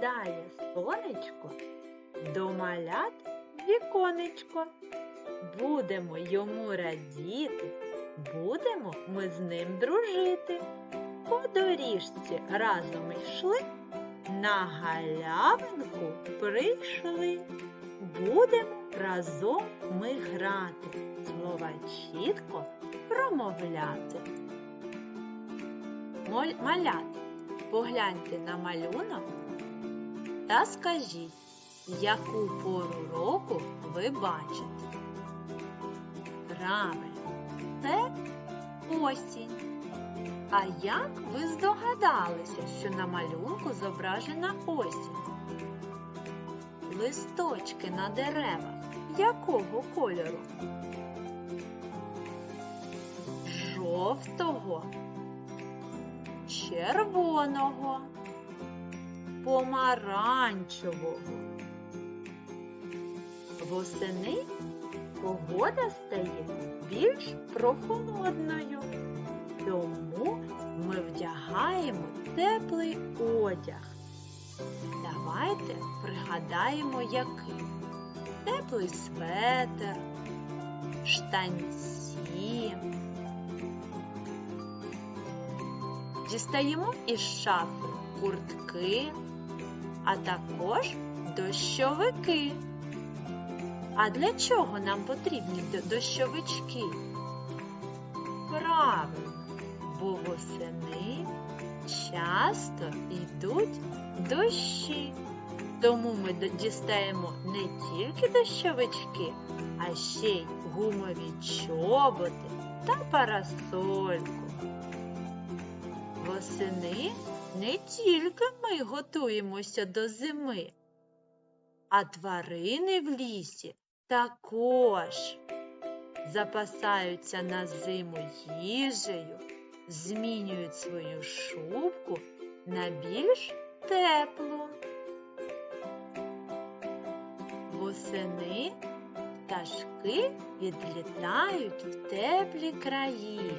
заглядає сонечко, до малят віконечко. Будемо йому радіти, будемо ми з ним дружити. По доріжці разом йшли, на галявинку прийшли. Будемо разом ми грати, слова чітко промовляти. Малят, погляньте на малюнок та скажіть, яку пору року ви бачите. Правильно, це осінь. А як ви здогадалися, що на малюнку зображена осінь? Листочки на деревах якого кольору? Жовтого, червоного, помаранчевого. Восени погода стає більш прохолодною, тому ми вдягаємо теплий одяг. Давайте пригадаємо, який теплий светр, штанці. Дістаємо із шафи куртки, а також дощовики. А для чого нам потрібні дощовички? Правильно, бо восени часто йдуть дощі. Тому ми дістаємо не тільки дощовички, а ще й гумові чоботи та парасольку. Восени не тільки ми готуємося до зими, а тварини в лісі також запасаються на зиму їжею, змінюють свою шубку на більш теплу. Восени пташки відлітають в теплі краї,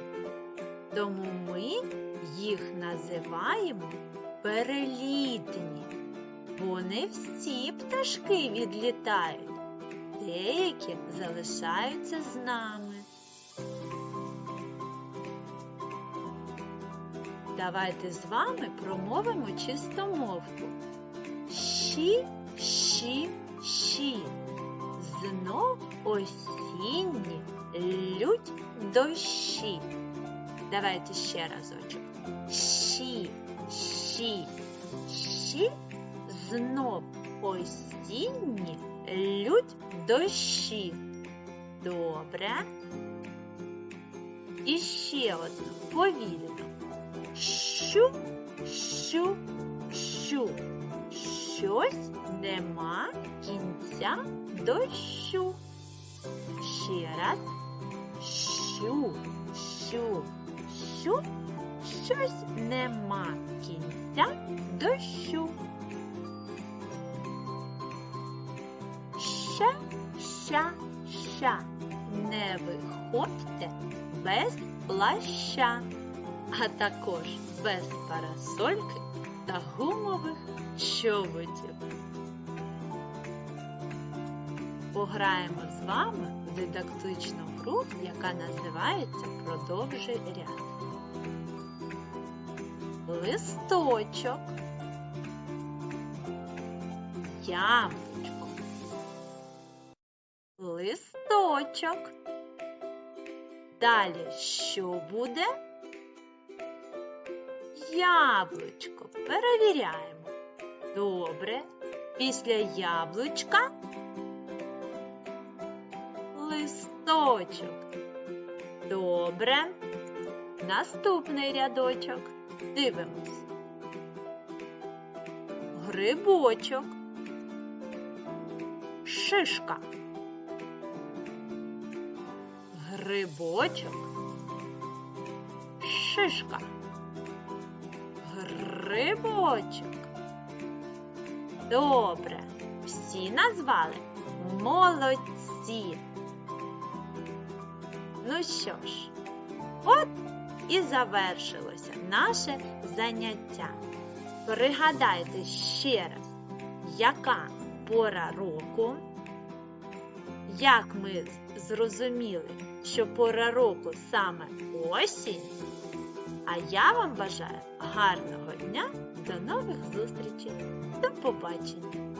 тому ми їх називаємо перелітні. Бо не всі пташки відлітають, деякі залишаються з нами. Давайте з вами промовимо чистомовку. Щі, щі, щі. Знов осінні лють дощі. Давайте ще разочок. Щі, щі, щі. Знов осінні лють дощі. Добре. І ще одну повільно. Щу, щу, щу. Щось нема кінця дощу. Ще раз. Щу, щу, щу. Щось нема кінця дощу. Ща, ща, ща. Не виходьте без плаща, а також без парасольки та гумових чоботів. Пограємо з вами в дидактичну гру, яка називається Продовжуй ряд. Листочок, яблучко, листочок. Далі що буде? Яблучко. Перевіряємо. Добре. Після яблучка листочок. Добре. Наступний рядочок. Дивимось. Грибочок. Шишка. Грибочок. Шишка. Грибочок. Добре. Всі назвали молодці. Ну що ж, от і завершилося наше заняття. Пригадайте ще раз, яка пора року. Як ми зрозуміли, що пора року саме осінь. А я вам бажаю гарного дня, до нових зустрічей. До побачення!